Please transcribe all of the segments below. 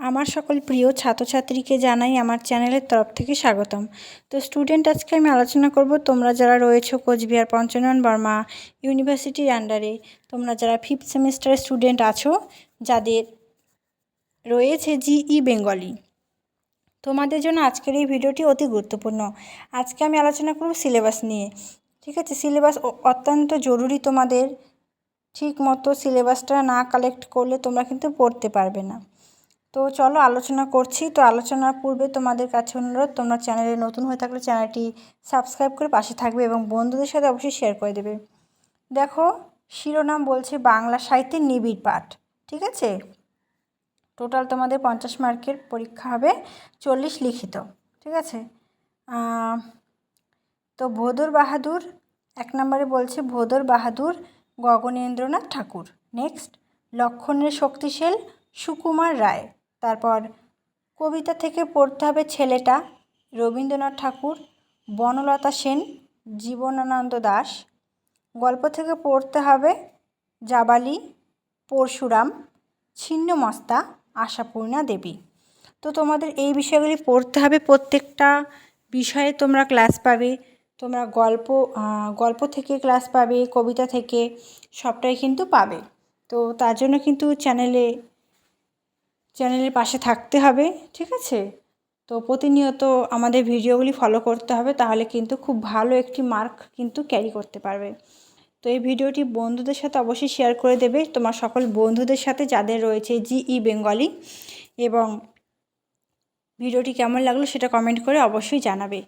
আমার সকল প্রিয় ছাত্রছাত্রীকে জানাই আমার চ্যানেলের তরফ থেকে স্বাগতম। তো স্টুডেন্ট, আজকে আমি আলোচনা করব তোমরা যারা রয়েছো কোচবিহার পঞ্চনন বর্মা ইউনিভার্সিটির আন্ডারে, তোমরা যারা ফিফথ সেমিস্টারের স্টুডেন্ট আছো, যাদের রয়েছে জিই বেঙ্গলি তোমাদের জন্য আজকের এই ভিডিওটি অতি গুরুত্বপূর্ণ। আজকে আমি আলোচনা করব সিলেবাস নিয়ে। ঠিক আছে? সিলেবাস অত্যন্ত জরুরি তোমাদের। ঠিক মতো সিলেবাসটা না কালেক্ট করলে তোমরা কিন্তু পড়তে পারবে না। তো চলো আলোচনা করছি। তো আলোচনার পূর্বে তোমাদের কাছে অনুরোধ, তোমরা চ্যানেলে নতুন হয়ে থাকলে চ্যানেলটি সাবস্ক্রাইব করে পাশে থাকবে এবং বন্ধুদের সাথে অবশ্যই শেয়ার করে দেবে। দেখো, শিরোনাম বলছে বাংলা সাহিত্যের নিবিড় পাঠ, ঠিক আছে? টোটাল তোমাদের পঞ্চাশ মার্কের পরীক্ষা হবে চল্লিশ লিখিত, ঠিক আছে? তো ভোদর বাহাদুর, এক নম্বরে বলছে ভোদর বাহাদুর, গগনেন্দ্রনাথ ঠাকুর। নেক্সট লক্ষণের শক্তিশীল সুকুমার রায়। তারপর কবিতা থেকে পড়তে হবে ছেলেটা রবীন্দ্রনাথ ঠাকুর, বনলতা সেন, জীবনানন্দ দাস। গল্প থেকে পড়তে হবে জাবালি, পরশুরাম, ছিন্নমস্তা, আশাপূর্ণা দেবী। তো তোমাদের এই বিষয়গুলি পড়তে হবে, প্রত্যেকটা বিষয়ে তোমরা ক্লাস পাবে। তোমরা গল্প গল্প থেকে ক্লাস পাবে, কবিতা থেকে সবটাই কিন্তু পাবে। তো তার জন্য কিন্তু চ্যানেলে চ্যানেলের পাশে থাকতে হবে, ঠিক আছে? তো প্রতিনিয়ত আমাদের ভিডিওগুলি ফলো করতে হবে, তাহলে কিন্তু খুব ভালো একটি মার্ক কিন্তু ক্যারি করতে পারবে। তো এই ভিডিওটি বন্ধুদের সাথে অবশ্যই শেয়ার করে দেবে, তোমার সকল বন্ধুদের সাথে যাদের রয়েছে জিই বেঙ্গলি এবং ভিডিওটি কেমন লাগল সেটা কমেন্ট করে অবশ্যই জানাবে।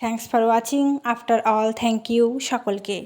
Thanks for watching after all thank you সকলকে।